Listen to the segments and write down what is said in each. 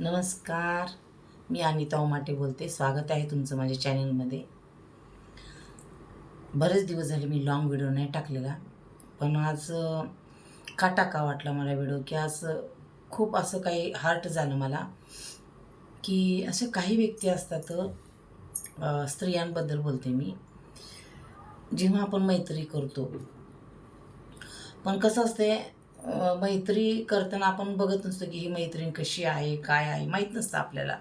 नमस्कार. मी अनिता उमाटे बोलते. स्वागत आहे तुमचं माझ्या चॅनलमध्ये. बरेच दिवस झाले मी लॉंग व्हिडिओ नाही टाकलेला पण आज का टाका वाटला मला व्हिडिओ की आज खूप असं काही हार्ट झालं मला की असे काही व्यक्ती असतात स्त्रियांबद्दल बोलते मी जेव्हा आपण मैत्री करतो. पण कसं असते मैत्री करताना आपण बघत नसतो की ही मैत्रीण कशी आहे काय आहे माहीत नसतं आपल्याला.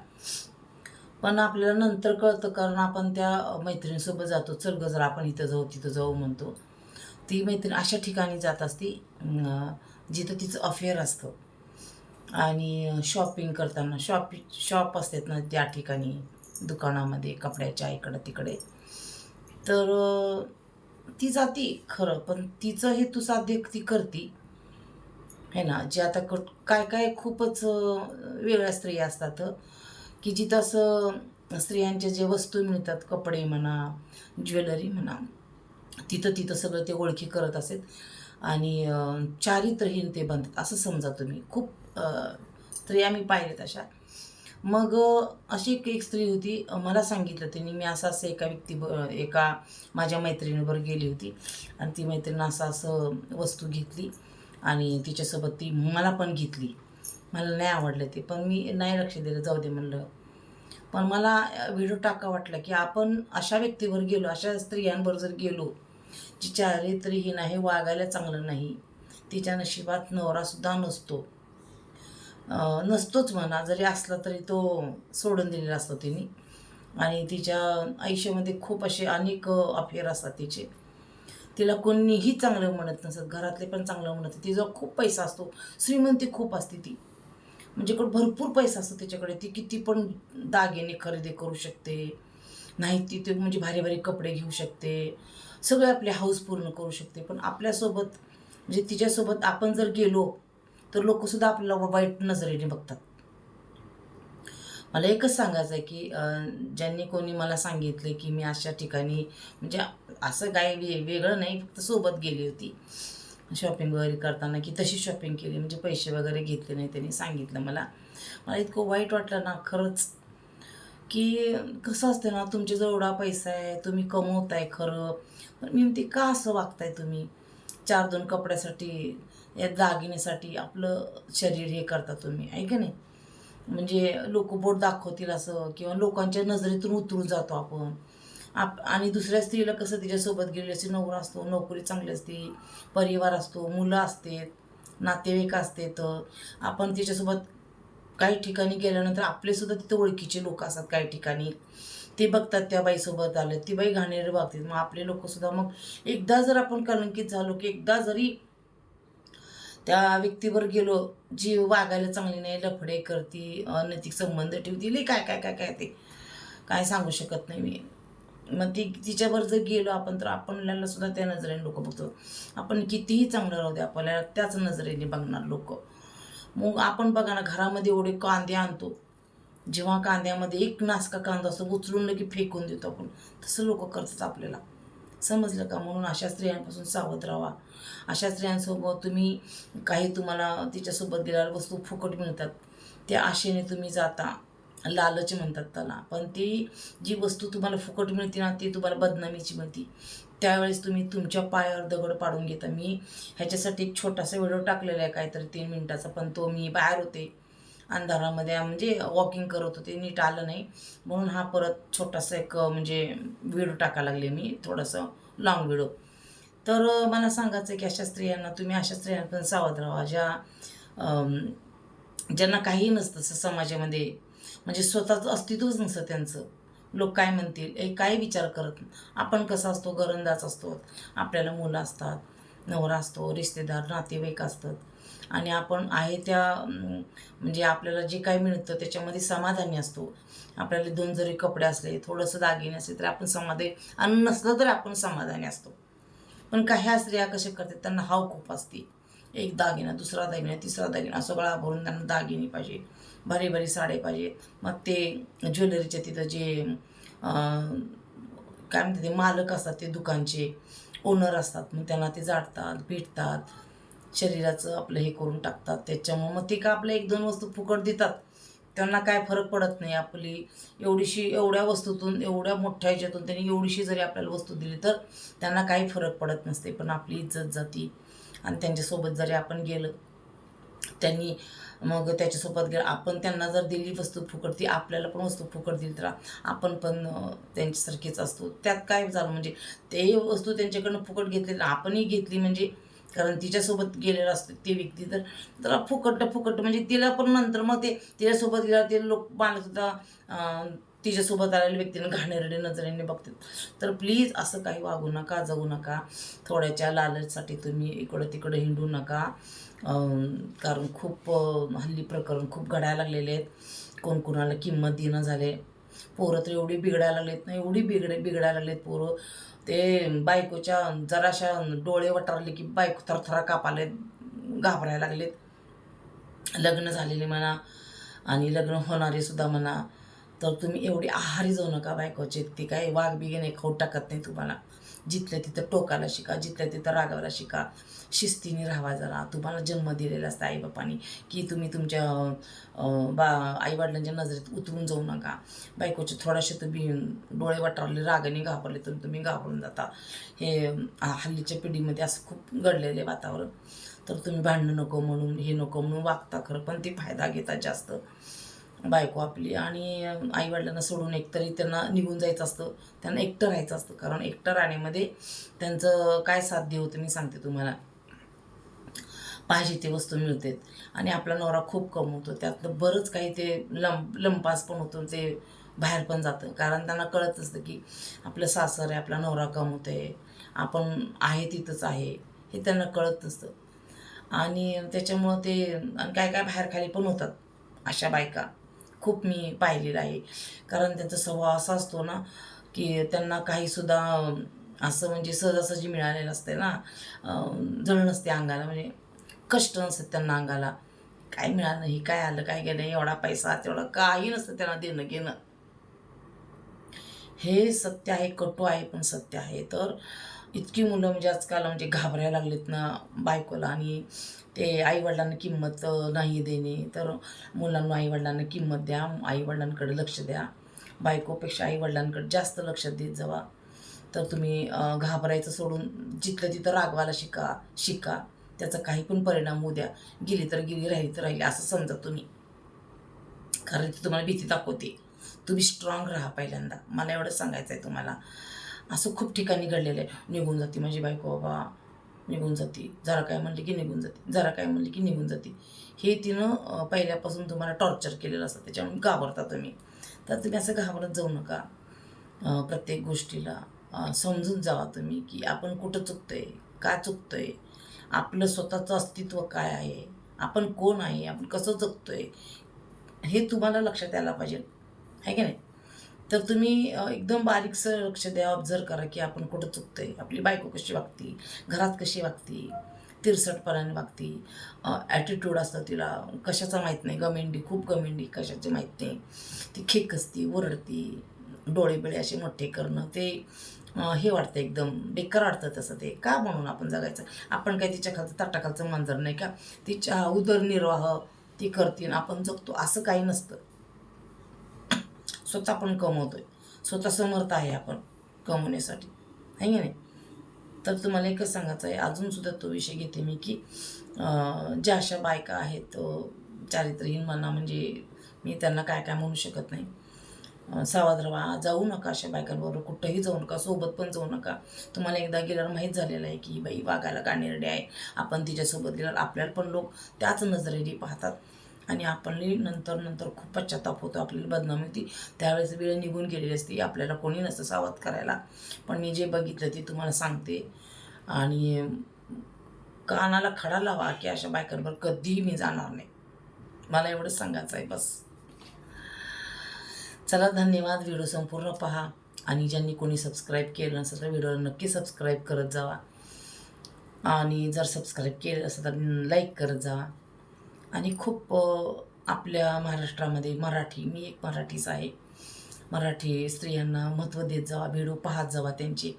पण आपल्याला नंतर कळतं कारण आपण त्या मैत्रिणीसोबत जातो. चल गजर जरा आपण इथं जाऊ तिथं जाऊ म्हणतो. ती मैत्रीण अशा ठिकाणी जात असती जिथं तिचं अफेअर असतं. आणि शॉपिंग करताना शॉप शॉप असतात ना त्या ठिकाणी दुकानामध्ये कपड्याच्या इकडं तिकडे. तर ती जाती खरं पण तिचं हेतू साध्य ती करती. है ना जे आता क काय काय खूपच वेगळ्या स्त्रिया असतात की जिथं असं स्त्रियांच्या जे वस्तू मिळतात कपडे म्हणा ज्वेलरी म्हणा तिथं तिथं सगळं ते ओळखी करत असेल आणि चारित्रहीन ते बनतात असं समजा तुम्ही. खूप स्त्रिया मी पाहिलेत अशा. मग अशी एक एक स्त्री होती मला सांगितलं तिने मी असं असं एका व्यक्ती ब- एका माझ्या मैत्रिणीबरोबर गेली होती. आणि ती मैत्रीण असं असं वस्तू घेतली. आणि तिच्यासोबत ती मला पण घेतली. मला नाही आवडलं ते पण मी नाही लक्ष दिलं जाऊ दे म्हणलं. पण मला व्हिडिओ टाका वाटला की आपण अशा व्यक्तीवर गेलो अशा स्त्रियांवर जर गेलो जी चारित्र्यहीन आहे वागायला चांगलं नाही तिच्या नशिबात नवरासुद्धा नसतो. नसतोच म्हणा जरी असला तरी तो सोडून दिलेला असतो तिने. आणि तिच्या आयुष्यामध्ये खूप असे अनेक अफेअर असतात तिचे. तिला कोणीही चांगलं म्हणत नसत घरातले पण चांगलं म्हणत तिचा खूप पैसा असतो श्रीमंती खूप असते ती. म्हणजे इकडं भरपूर पैसा असतो तिच्याकडे. ती किती पण दागिने खरेदी करू शकते नाही ती ते म्हणजे भारी भारी कपडे घेऊ शकते सगळे आपले हाऊस पूर्ण करू शकते. पण आपल्यासोबत म्हणजे तिच्यासोबत आपण जर गेलो तर लोकसुद्धा आपल्याला वाईट नजरेने बघतात. मला एकच सांगायचं आहे की ज्यांनी कोणी मला सांगितले की मी अशा ठिकाणी म्हणजे असं काय वे वेगळं नाही फक्त सोबत गेली होती. शॉपिंग वगैरे करताना की तशी शॉपिंग केली म्हणजे पैसे वगैरे घेतले नाही त्यांनी सांगितलं मला. मला इतकं वाईट वाटलं ना खरंच. की कसं असतं ना तुमच्याजवळ एवढा पैसा आहे तुम्ही कमवताय खरं. पण मी म्हणते का असं वागताय तुम्ही? चार दोन कपड्यासाठी या दागिनेसाठी आपलं शरीर हे करता तुम्ही आहे का नाही? म्हणजे लोक बोट दाखवतील असं किंवा लोकांच्या नजरेतून उतरून जातो आपण. आप आणि दुसऱ्या स्त्रीला कसं तिच्यासोबत गेलेली असते नवरा असतो नोकरी चांगली असते परिवार असतो मुलं असतात नातेवाईक असते तर आपण तिच्यासोबत काही ठिकाणी गेल्यानंतर आपलेसुद्धा तिथं ओळखीचे लोक असतात काही ठिकाणी. ते बघतात त्या बाईसोबत आलं ती बाई घाणेरडे वागतात मग आपले लोकसुद्धा मग एकदा जर आपण कलंकित झालो की एकदा जरी त्या व्यक्तीवर गेलो जी वागायला चांगली नाही लफडे करती अनैतिक संबंध ठेवती लई काय काय काय काय ते. काय सांगू शकत नाही मी. मग ती तिच्यावर जर गेलो आपण तर आपल्याला सुद्धा त्या नजरेने लोक बघतो. आपण कितीही चांगलं राहू दे आपल्याला त्याच नजरेने बघणार लोक. मग आपण बघा ना घरामध्ये एवढे कांदे आणतो. जेव्हा कांद्यामध्ये एक नासका कांदा असतो उचलून की फेकून देतो आपण. तसं लोक करतात आपल्याला. समजलं का? म्हणून अशा स्त्रियांपासून सावध राहा. अशा स्त्रियांसोबत तुम्ही काही तुम्हाला तिच्यासोबत गेल्यावर वस्तू फुकट मिळतात. त्या आशेने तुम्ही जाता. लालच म्हणतात त्याला. पण ती जी वस्तू तुम्हाला फुकट मिळते ना ती तुम्हाला बदनामीची मिळते. त्यावेळेस तुम्ही तुमच्या पायावर दगड पाडून घेता. मी ह्याच्यासाठी एक छोटासा व्हिडिओ टाकलेला आहे काहीतरी तीन मिनटाचा. पण तो मी बाहेर होते. अंधारामध्ये म्हणजे वॉकिंग करत होते नीट आलं नाही. म्हणून हा परत छोटासा एक म्हणजे व्हिडिओ टाकायला लागले मी थोडंसं लॉंग व्हिडिओ तर मला सांगायचं आहे की अशा स्त्रियांना तुम्ही अशा स्त्रियांकडून सावध राहा ज्या ज्यांना काही नसतं स- समाजामध्ये. म्हणजे स्वतःचं अस्तित्वच नसतं त्यांचं. लोक काय म्हणतील? हे काय विचार करत? आपण कसा असतो? घरंदाज असतो. आपल्याला मुलं असतात नवरा असतो रिश्तेदार नातेवाईक असतात. आणि आपण आहे त्या म्हणजे आपल्याला जे काही मिळतं त्याच्यामध्ये समाधानी असतो. आपल्याला दोन जरी कपडे असले थोडंसं दागिने असले तरी आपण समाधानी आणि नसलं तरी आपण समाधानी असतो. पण काही स्त्रिया कशा करतात त्यांना हाव खूप असते. एक दागिना दुसरा दागिना तिसरा दागिना सगळा भरून त्यांना दागिने पाहिजे भारी भारी साडे पाहिजे. मग ते ज्वेलरीचे तिथं जे काय म्हणते ते मालक असतात ते दुकानचे ओनर असतात मग त्यांना ते जाडतात भेटतात. शरीराचं आपलं हे करून टाकतात. त्याच्यामुळं मग ते का आपल्या एक दोन वस्तू फुकट देतात? त्यांना काय फरक पडत नाही. आपली एवढीशी एवढ्या वस्तूतून एवढ्या मोठ्या ह्याच्यातून त्यांनी एवढीशी जरी आपल्याला वस्तू दिली तर त्यांना काही फरक पडत नसते. पण आपली इज्जत जाती. आणि त्यांच्यासोबत जरी आपण गेलं त्यांनी मग त्याच्यासोबत गेलं आपण त्यांना जर दिली वस्तू फुकट ती आपल्याला पण वस्तू फुकट दिली तर आपण पण त्यांच्यासारखीच त्यांच्यासारखेच असतो. त्यात काय झालं म्हणजे ते वस्तू त्यांच्याकडनं फुकट घेतली तर आपणही घेतली म्हणजे कारण तिच्यासोबत गेलेलं असतं ते व्यक्ती तर त्याला फुकट फुकट. म्हणजे तिला पण नंतर मग ते तिच्यासोबत गेल्यावर ते लोक मानत होता तिच्यासोबत आलेल्या व्यक्तीनं घाणेरडे नजरेने बघतात. तर प्लीज असं काही वागू नका जगू नका. थोड्याच्या लालचसाठी तुम्ही इकडं तिकडं हिंडू नका. कारण खूप हल्ली प्रकरण खूप घडायला लागलेले आहेत. कोण कोणाला किंमत देणं झाले पोरं तर एवढी बिघडायला लागलेत ना एवढी बिघडे बिघडायला लागलेत पोरं. ते बायकोच्या जराशा डोळे वटारले की बायको थरथरा कापाले घाबरायला लागलेत. लग्न झालेले म्हणा आणि लग्न होणारे सुद्धा म्हणा. तर तुम्ही एवढी आहारी जाऊ नका बायकोचे. ती काय वाघ बिगे नाही खाऊ टाकत नाही तुम्हाला. जिथल्या तिथं टोकाला शिका जिथल्या तिथं रागावला शिका. शिस्तीने राहावा जरा. तुम्हाला जन्म दिलेला असता आईबापांनी. की तुम्ही तुमच्या बा आईवडिलांच्या नजरेत उतरून जाऊ नका. बायकोचे थोडासे तुम्ही डोळे वाटारले रागाने घाबरले तर तुम्ही घाबरून जाता. हे हल्लीच्या पिढीमध्ये असं खूप घडलेलं आहे वातावरण. तर तुम्ही भांडणं नको म्हणून हे नको म्हणून वागता खरं पण ते फायदा घेतात जास्त. बायको आपली आणि आईवडिलांना सोडून एकतरी त्यांना निघून जायचं असतं. त्यांना एकटं राहायचं असतं. कारण एकटं राहण्यामध्ये त्यांचं काय साध्य होतं मी सांगते तुम्हाला. पाहिजे ते वस्तू मिळते. आणि आपला नवरा खूप कमवतो त्यातलं बरंच काही ते लंप लंपास पण होतो. ते बाहेर पण जातं. कारण त्यांना कळत असतं की आपलं सासर आहे आपला नवरा कमवतो आहे आपण आहे तिथंच आहे. हे त्यांना कळत नसतं. आणि त्याच्यामुळं ते आणि काय काय बाहेर खाली पण होतात. अशा बायका. खूप मी पाहिलेलं आहे. कारण त्यांचा स्वभाव असा असतो ना की त्यांना काहीसुद्धा असं म्हणजे सहजासहजी मिळालेलं असते ना जळ नसते अंगाला म्हणजे कष्ट नसतात त्यांना अंगाला. काय मिळालं हे काय आलं काय गेलं एवढा पैसा तेवढा काही नसतं त्यांना देणं घेणं. हे सत्य आहे कटू आहे पण सत्य आहे. तर इतकी मुलं म्हणजे आजकाल म्हणजे घाबरायला लागलेत ना बायकोला आणि ते आईवडिलांना किंमत नाही देणे. तर मुलांना आईवडिलांना किंमत द्या आईवडिलांकडे लक्ष द्या. बायकोपेक्षा आईवडिलांकडे जास्त लक्ष देत जावा. तर तुम्ही घाबरायचं सोडून जिथलं तिथं रागवायला शिका शिका. त्याचा काही पण परिणाम होऊ द्या. गेली तर गेली राहिली तर राहिली असं समजा तुम्ही. कारण ती तुम्हाला भीती दाखवते. तुम्ही स्ट्रॉंग राहा पहिल्यांदा. मला एवढं सांगायचं आहे तुम्हाला. असं खूप ठिकाणी घडलेलं आहे. निघून जाते माझी बायको बाबा निघून जाते. जरा काय म्हणलं की निघून जाते. जरा काय म्हणलं की निघून जाते. हे तिनं पहिल्यापासून तुम्हाला टॉर्चर केलेलं असतं. त्याच्यामुळे घाबरता तुम्ही. तर तुम्ही असं घाबरत जाऊ नका. प्रत्येक गोष्टीला समजून जावा तुम्ही की आपण कुठं चुकतोय का चुकतोय. आपलं स्वतःचं अस्तित्व काय आहे? आपण कोण आहे? आपण कसं जगतोय? हे तुम्हाला लक्षात यायला पाहिजे. आहे की नाही? तर तुम्ही एकदम बारीकसं लक्ष द्या ऑब्झर्व करा की आपण कुठं चुकतोय. आपली बायको कशी वागती? घरात कशी वागती? तिरसटपणाने वागती? ॲटिट्यूड असतं तिला कशाचं माहीत नाही. गमेंडी खूप गमेंडी कशाची माहीत नाही. ती खेक असती ओरडती डोळेबिळे असे मोठे करणं ते हे वाटतं एकदम. बेकार वाटतं तसं ते. का म्हणून आपण जगायचं? आपण काय तिच्या खालचं ताटाखालचं मांजर नाही का? तिच्या उदरनिर्वाह ती करते आणि आपण जगतो. असं काही नसतं. स्वतः पण कमवतोय. स्वतः समर्थ आहे आपण कमवण्यासाठी. आहे की नाही? तर तुम्हाला एकच सांगायचं आहे अजूनसुद्धा तो विषय घेते मी की ज्या अशा बायका आहेत चारित्र्यहीन म्हणा म्हणजे मी त्यांना काय काय म्हणू शकत नाही. सावध राहा जाऊ नका अशा बायकांबरोबर कुठंही जाऊ नका सोबत पण जाऊ नका. तुम्हाला एकदा गेल्यावर माहीत झालेलं आहे की बाई वागायला गाणेरडे आहे? आपण तिच्यासोबत गेल्यावर आपल्याला पण लोक त्याच नजरेने पाहतात. आणि आपणही नंतर नंतर खूप पश्चाताप होतो आपल्याला बदनामी होती. त्यावेळेस वेळ निघून गेलेली असते आपल्याला कोणी नसतं सावध करायला. पण मी जे बघितलं ते तुम्हाला सांगते. आणि कानाला खडा लावा की अशा बायकांवर कधीही मी जाणार नाही. मला एवढंच सांगायचं आहे बस. चला धन्यवाद. व्हिडिओ संपूर्ण पहा. आणि ज्यांनी कोणी सबस्क्राईब केलं नसेल तर व्हिडिओला नक्की सबस्क्राईब करत जावा. आणि जर सबस्क्राईब केलं असेल तर लाईक करत जावा. आणि खूप आपल्या महाराष्ट्रामध्ये मराठी मी एक मराठीच आहे. मराठी स्त्रियांना महत्त्व देत जावा व्हिडिओ पाहत जावा त्यांची.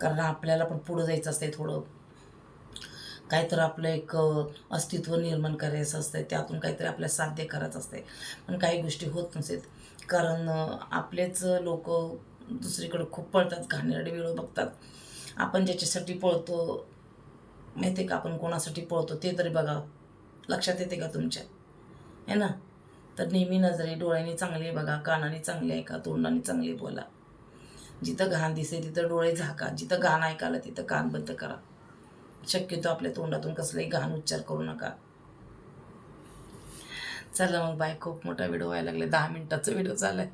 कारण आपल्याला पण पुढं जायचं असते थोडं. काहीतरी आपलं एक अस्तित्व निर्माण करायचं असतं त्यातून काहीतरी आपल्या साध्य करायचं असते पण काही गोष्टी होत नसेत. कारण आपलेच लोक दुसरीकडे खूप पळतात घाणेरडे व्हिडिओ बघतात. आपण ज्याच्यासाठी पळतो माहिती आहे का? आपण कोणासाठी पळतो ते तरी बघा. लक्षात येते का तुमच्या? है ना? तर नेहमी नजरे डोळ्यांनी चांगले बघा कानाने चांगले ऐका तोंडाने चांगले बोला. जिथं घाण दिसेल तिथं डोळे झाका. जिथं घाण ऐकायला तिथं कान बंद करा. शक्यतो आपल्या तोंडातून कसलाही घाण उच्चार करू नका. चला मग बाय. खूप मोठा व्हिडिओ व्हायला लागला दहा मिनिटाचा व्हिडिओ झालाय.